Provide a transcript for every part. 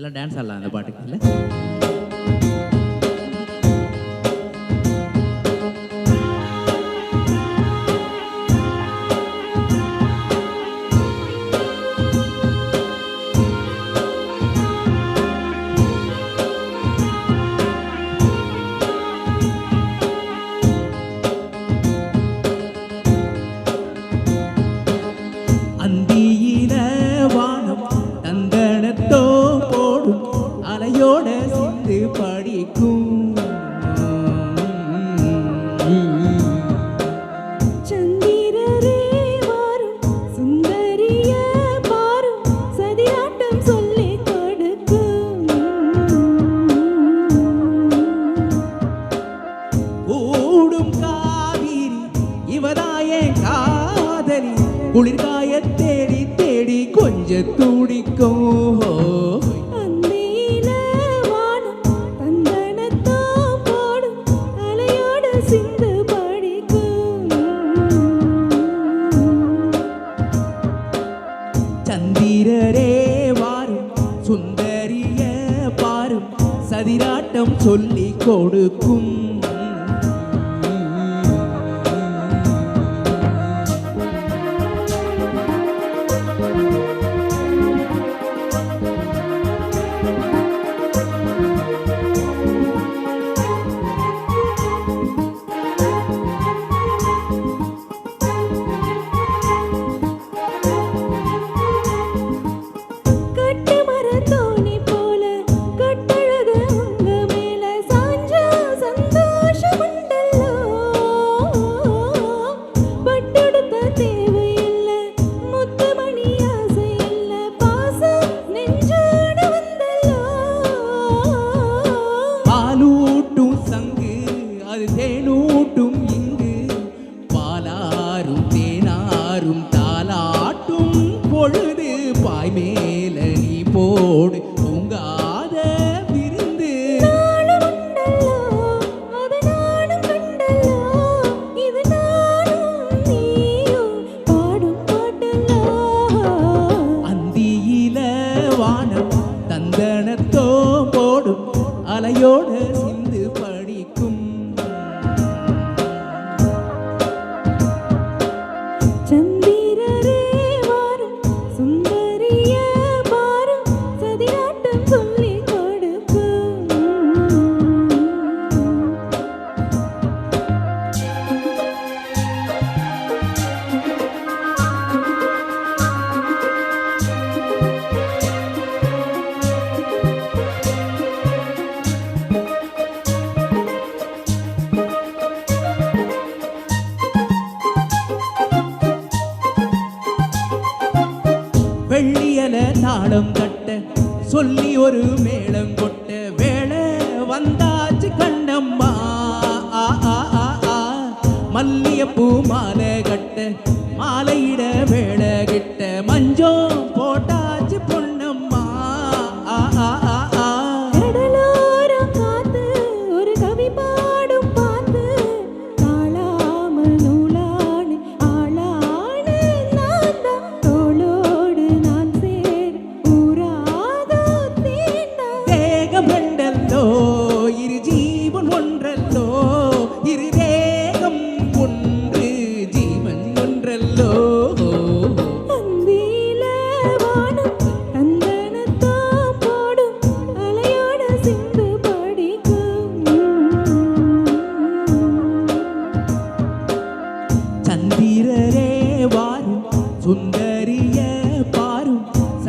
எல்லாம் டான்ஸ் ஆடலாம் அந்த பாட்டுக்கு இல்லை? அந்தியில வா கதிராட்டம் சொல்லிக் கொடுக்கும். தேனூ தாளம் தட்ட சொல்லி ஒரு மேளம் கொட்ட வேலை வந்தாச்சு கண்ணம்மா. மல்லியப்பூ மாலை கட்ட மாலை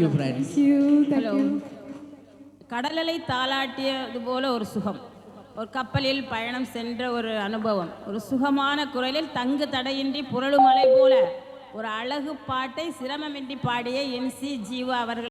யூ ஃப்ரெண்ட்ஸ் கடலலை தாளாட்டியது போல ஒரு சுகம். ஒரு கப்பலில் பயணம் சென்ற ஒரு அனுபவம். ஒரு சுகமான குரலில் தங்கு தடையின்றி புரளுமலை போல ஒரு அழகு பாட்டை சிரமமின்றி பாடிய என் சி ஜீவா அவர்கள்.